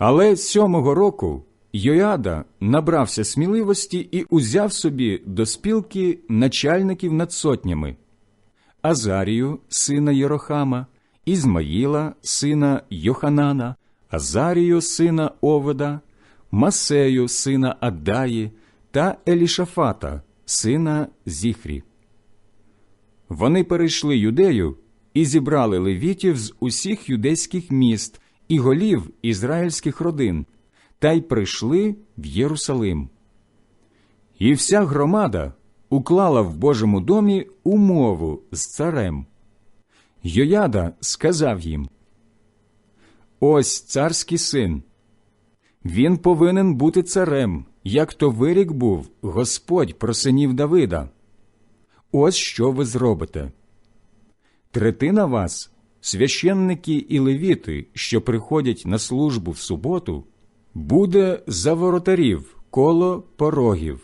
Але сьомого року Йояда набрався сміливості і узяв собі до спілки начальників над сотнями Азарію, сина Єрохама, Ізмаїла, сина Йоханана, Азарію, сина Оведа, Масею, сина Аддаї та Елішафата, сина Зіхрі. Вони перейшли юдею і зібрали левітів з усіх юдейських міст і голів ізраїльських родин, та й прийшли в Єрусалим. І вся громада уклала в Божому домі умову з царем. Йояда сказав їм Ось царський син. Він повинен бути царем, як то вирік був Господь про синів Давида. Ось що ви зробите. Третина вас, священники і левіти, що приходять на службу в суботу, буде за воротарів коло порогів.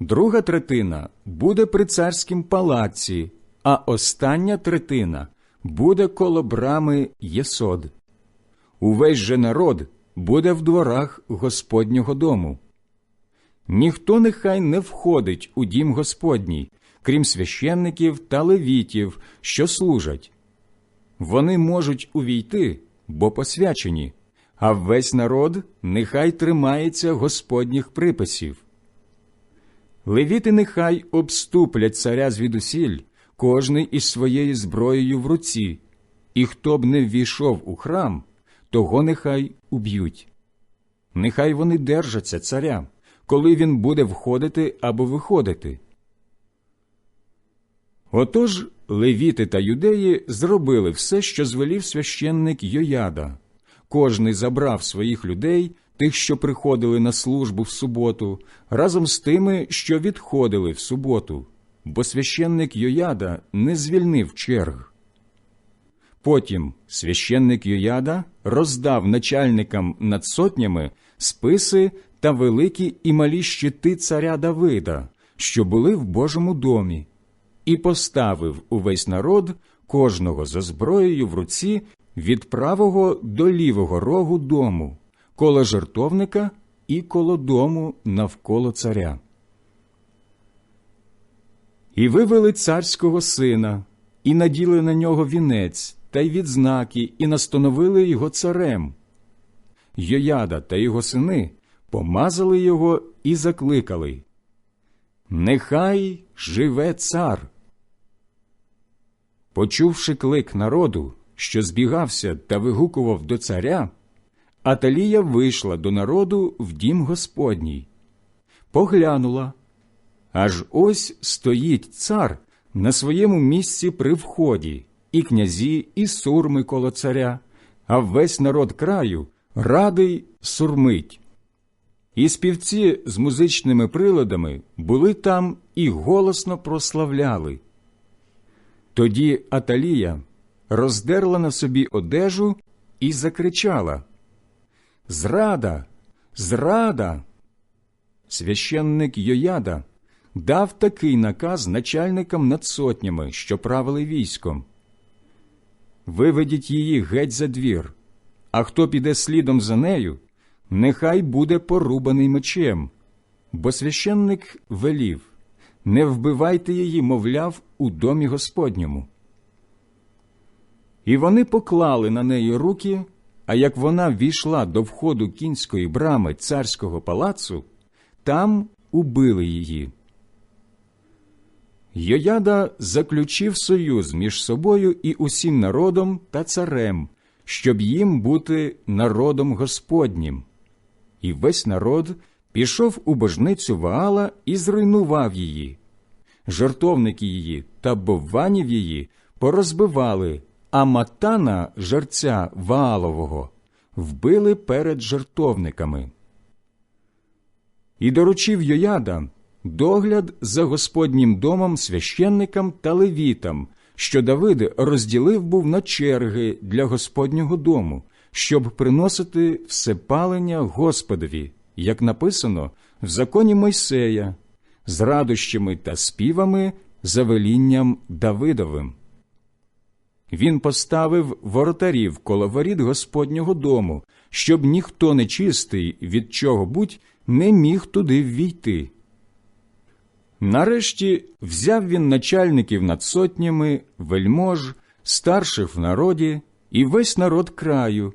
Друга третина буде при царськім палаці, а остання третина буде коло брами Єсод. Увесь же народ буде в дворах Господнього дому. Ніхто нехай не входить у дім Господній, крім священників та левітів, що служать. Вони можуть увійти, бо посвячені, а весь народ нехай тримається Господніх приписів. Левіти нехай обступлять царя звідусіль, кожний із своєю зброєю в руці, і хто б не ввійшов у храм, того нехай уб'ють. Нехай вони держаться царя, коли він буде входити або виходити. Отож левіти та юдеї зробили все, що звелів священник Йояда. Кожний забрав своїх людей, тих, що приходили на службу в суботу, разом з тими, що відходили в суботу, бо священник Йояда не звільнив черг. Потім священник Йояда роздав начальникам над сотнями списи та великі і малі щити царя Давида, що були в Божому домі, і поставив увесь народ кожного за зброєю в руці від правого до лівого рогу дому, коло жертовника і коло дому навколо царя. І вивели царського сина, і наділи на нього вінець та й відзнаки, і настановили його царем. Йояда та його сини помазали його і закликали Нехай живе цар. Почувши клик народу, що збігався та вигукував до царя, Аталія вийшла до народу в дім Господній, поглянула. Аж ось стоїть цар на своєму місці при вході, і князі, і сурми коло царя, а весь народ краю радий сурмить. І співці з музичними приладами були там і голосно прославляли. Тоді Аталія роздерла на собі одежу і закричала Зрада, зрада. Священник Йояда дав такий наказ начальникам над сотнями, що правили військом. Виведіть її геть за двір, а хто піде слідом за нею, нехай буде порубаний мечем, бо священник велів не вбивайте її, мовляв, у домі Господньому. І вони поклали на неї руки, а як вона війшла до входу кінської брами царського палацу, там убили її. Йояда заключив союз між собою і усім народом та царем, щоб їм бути народом Господнім. І весь народ пішов у божницю Ваала і зруйнував її. Жартовники її та бовванів її порозбивали, а матана жерця Ваалового вбили перед жартовниками. І доручив Йояда догляд за Господнім домом священникам та левітам, що Давид розділив був на черги для Господнього дому, щоб приносити всепалення Господові, як написано в законі Мойсея, з радощами та співами за велінням Давидовим. Він поставив воротарів коло воріт Господнього дому, щоб ніхто нечистий від чого будь не міг туди ввійти. Нарешті взяв він начальників над сотнями, вельмож, старших в народі і весь народ краю,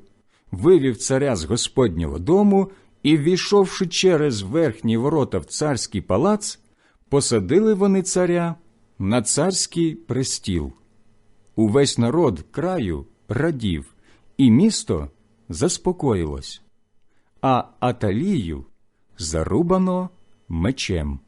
вивів царя з Господнього дому і, ввійшовши через верхні ворота в царський палац, посадили вони царя на царський престіл. Увесь народ краю радів, і місто заспокоїлось, а Аталію зарубано мечем.